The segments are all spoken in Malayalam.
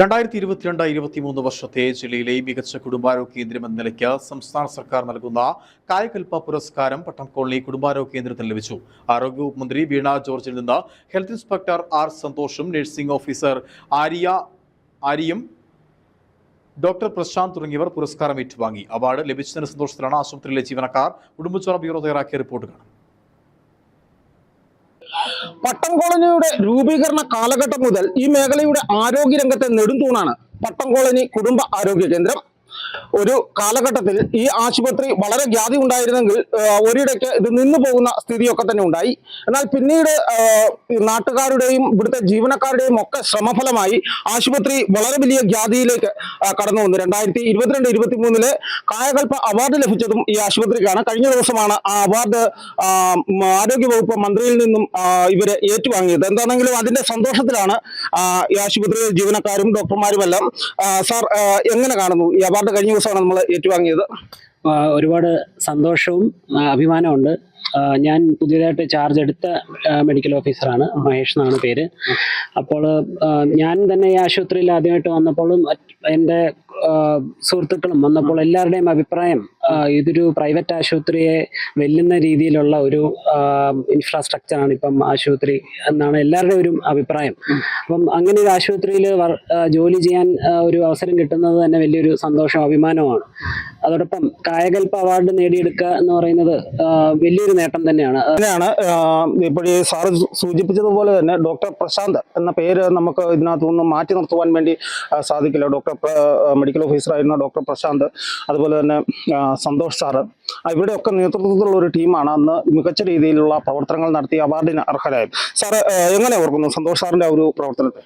രണ്ടായിരത്തി ഇരുപത്തിരണ്ട് ഇരുപത്തിമൂന്ന് വർഷത്തെ ജില്ലയിലെ മികച്ച കുടുംബാരോഗ്യ കേന്ദ്രം എന്ന നിലയ്ക്ക് സംസ്ഥാന സർക്കാർ നൽകുന്ന കായകൽപ്പ പുരസ്കാരം പട്ടം കോളനി കുടുംബാരോഗ്യ കേന്ദ്രത്തിന് ലഭിച്ചു. ആരോഗ്യവകുപ്പ് മന്ത്രി വീണ ജോർജിൽ നിന്ന് ഹെൽത്ത് ഇൻസ്പെക്ടർ ആർ സന്തോഷും നഴ്സിംഗ് ഓഫീസർ ആര്യ ആര്യയും ഡോക്ടർ പ്രശാന്ത് തുടങ്ങിയവർ പുരസ്കാരം ഏറ്റുവാങ്ങി. അവാർഡ് ലഭിച്ചതിന് സന്തോഷത്തിലാണ് ആശുപത്രിയിലെ ജീവനക്കാർ ഉടുമ്പുചോറ ബ്യൂറോ തയ്യാറാക്കിയ റിപ്പോർട്ട് കാണാം. പട്ടം കോളനിയുടെ രൂപീകരണ കാലഘട്ടം മുതൽ ഈ മേഖലയുടെ ആരോഗ്യരംഗത്തെ നെടുന്തൂണാണ് പട്ടം കോളനി കുടുംബ ആരോഗ്യ കേന്ദ്രം. ഒരു കാലഘട്ടത്തിൽ ഈ ആശുപത്രി വളരെ ഖ്യാതി ഉണ്ടായിരുന്നെങ്കിൽ ഒരിടയ്ക്ക് ഇത് നിന്നു പോകുന്ന സ്ഥിതിയൊക്കെ തന്നെ ഉണ്ടായി. എന്നാൽ പിന്നീട് നാട്ടുകാരുടെയും ഇവിടുത്തെ ജീവനക്കാരുടെയും ഒക്കെ ശ്രമഫലമായി ആശുപത്രി വളരെ വലിയ ഖ്യാതിയിലേക്ക് കടന്നു വന്നു. രണ്ടായിരത്തി ഇരുപത്തിരണ്ട് ഇരുപത്തി മൂന്നിൽ കായകൽപ്പ അവാർഡ് ലഭിച്ചതും ഈ ആശുപത്രിക്കാണ്. കഴിഞ്ഞ ദിവസമാണ് ആ അവാർഡ് ആരോഗ്യവകുപ്പ് മന്ത്രിയിൽ നിന്നും ഇവർ ഏറ്റുവാങ്ങിയത്. എന്താണെങ്കിലും അതിന്റെ സന്തോഷത്തിലാണ് ഈ ആശുപത്രിയിലെ ജീവനക്കാരും ഡോക്ടർമാരും എല്ലാം സാർ എങ്ങനെ കാണുന്നു ഈ അവാർഡ് കഴിഞ്ഞ ദിവസമാണ് നമ്മൾ ഏറ്റുവാങ്ങിയത്. ഒരുപാട് സന്തോഷവും അഭിമാനമുണ്ട് ഞാൻ പുതിയതായിട്ട് ചാർജ് എടുത്ത മെഡിക്കൽ ഓഫീസറാണ് മഹേഷ് എന്നാണ് പേര്. അപ്പോൾ ഞാൻ തന്നെ ഈ ആശുപത്രിയിൽ ആദ്യമായിട്ട് വന്നപ്പോഴും എന്റെ സുഹൃത്തുക്കളും വന്നപ്പോൾ എല്ലാവരുടെയും അഭിപ്രായം ഇതൊരു പ്രൈവറ്റ് ആശുപത്രിയെ വെല്ലുന്ന രീതിയിലുള്ള ഒരു ഇൻഫ്രാസ്ട്രക്ചറാണ് ഇപ്പം ആശുപത്രി എന്നാണ് എല്ലാവരുടെയും ഒരു അഭിപ്രായം. അപ്പം അങ്ങനെ ഒരു ആശുപത്രിയിൽ ജോലി ചെയ്യാൻ ഒരു അവസരം കിട്ടുന്നത് തന്നെ വലിയൊരു സന്തോഷം അഭിമാനമാണ് അതോടൊപ്പം കായകൽപ്പ അവാർഡ് നേടിയെടുക്കുക എന്ന് പറയുന്നത് വലിയൊരു നേട്ടം തന്നെയാണ്. അങ്ങനെയാണ് ഈ സാറ് സൂചിപ്പിച്ചതുപോലെ തന്നെ ഡോക്ടർ പ്രശാന്ത് എന്ന പേര് നമുക്ക് ഇതിനകത്തു നിന്ന് മാറ്റി നിർത്തുവാൻ വേണ്ടി സാധിക്കില്ല. ഡോക്ടർ മെഡിക്കൽ ഓഫീസറായിരുന്ന ഡോക്ടർ പ്രശാന്ത് അതുപോലെ തന്നെ സന്തോഷ് സാറ് ഇവിടെയൊക്കെ നേതൃത്വത്തിലുള്ള ഒരു ടീമാണ് അന്ന് മികച്ച രീതിയിലുള്ള പ്രവർത്തനങ്ങൾ നടത്തി അവാർഡിന് അർഹരായത്. സാറ് എങ്ങനെ ഓർക്കുന്നു സന്തോഷ് സാറിന്റെ ഒരു പ്രവർത്തനത്തെ?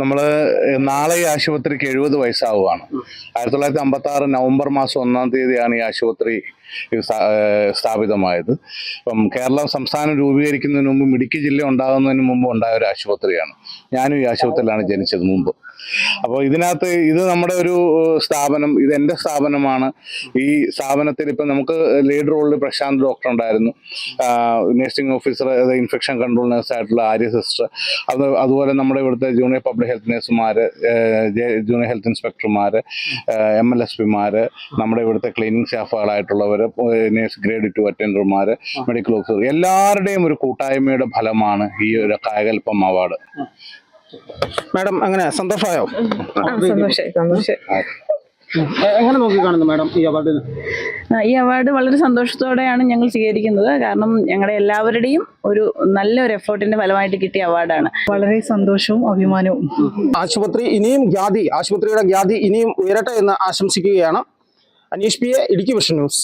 നമ്മൾ നാളെ ഈ ആശുപത്രിക്ക് എഴുപത് വയസ്സാവുകയാണ് ആയിരത്തി തൊള്ളായിരത്തി അമ്പത്തി ആറ് നവംബർ മാസം ഒന്നാം തീയതിയാണ് ഈ ആശുപത്രി സ്ഥാപിതമായത്. ഇപ്പം കേരളം സംസ്ഥാനം രൂപീകരിക്കുന്നതിന് മുമ്പ് ഇടുക്കി ജില്ല ഉണ്ടാകുന്നതിന് മുമ്പ് ഉണ്ടായ ഒരു ആശുപത്രിയാണ്. ഞാനും ഈ ആശുപത്രിയിലാണ് ജനിച്ചത് മുമ്പ്. അപ്പോൾ ഇതിനകത്ത് ഇത് നമ്മുടെ ഒരു സ്ഥാപനം ഇത് എന്റെ സ്ഥാപനമാണ്. ഈ സ്ഥാപനത്തിൽ ഇപ്പം നമുക്ക് ലീഡ് റോളിൽ പ്രശാന്ത് ഡോക്ടർ ഉണ്ടായിരുന്നു. Nursing officer infection control nurse ആയിട്ടുള്ള ആര്യ സിസ്റ്റർ. അത് അതുപോലെ നമ്മുടെ ഇവിടുത്തെ ജൂനിയർ പബ്ലിക് ഹെൽത്ത് നഴ്സുമാർ ജൂനിയർ ഹെൽത്ത് ഇൻസ്പെക്ടർമാർ എം എൽ എസ് പിമാർ നമ്മുടെ ഇവിടുത്തെ ക്ലീനിങ് സ്റ്റാഫുകളായിട്ടുള്ളവർ നേഴ്സ് ഗ്രേഡ് ടു അറ്റൻഡർമാർ മെഡിക്കൽ ഓഫീസർ എല്ലാവരുടെയും ഒരു കൂട്ടായ്മയുടെ ഫലമാണ് ഈ ഒരു കായകൽപ്പം അവാർഡ്. മാഡം അങ്ങനെ സന്തോഷമായോ? സന്തോഷം സന്തോഷം എങ്ങനെ നോക്കി കാണുന്നു മാഡം ഈ അവാർഡിന്? ഈ അവാർഡ് വളരെ സന്തോഷത്തോടെയാണ് ഞങ്ങൾ സ്വീകരിക്കുന്നത്. കാരണം ഞങ്ങളുടെ എല്ലാവരുടെയും ഒരു നല്ലൊരു എഫേർട്ടിന്റെ ഫലമായിട്ട് കിട്ടിയ അവാർഡാണ്. വളരെ സന്തോഷവും അഭിമാനവും. ആശുപത്രി ഇനിയും ഖ്യാതി ആശുപത്രിയുടെ ഖ്യാതി ഇനിയും ഉയരട്ടെ എന്ന് ആശംസിക്കുകയാണ്. Aneesh P A Idukki vision news.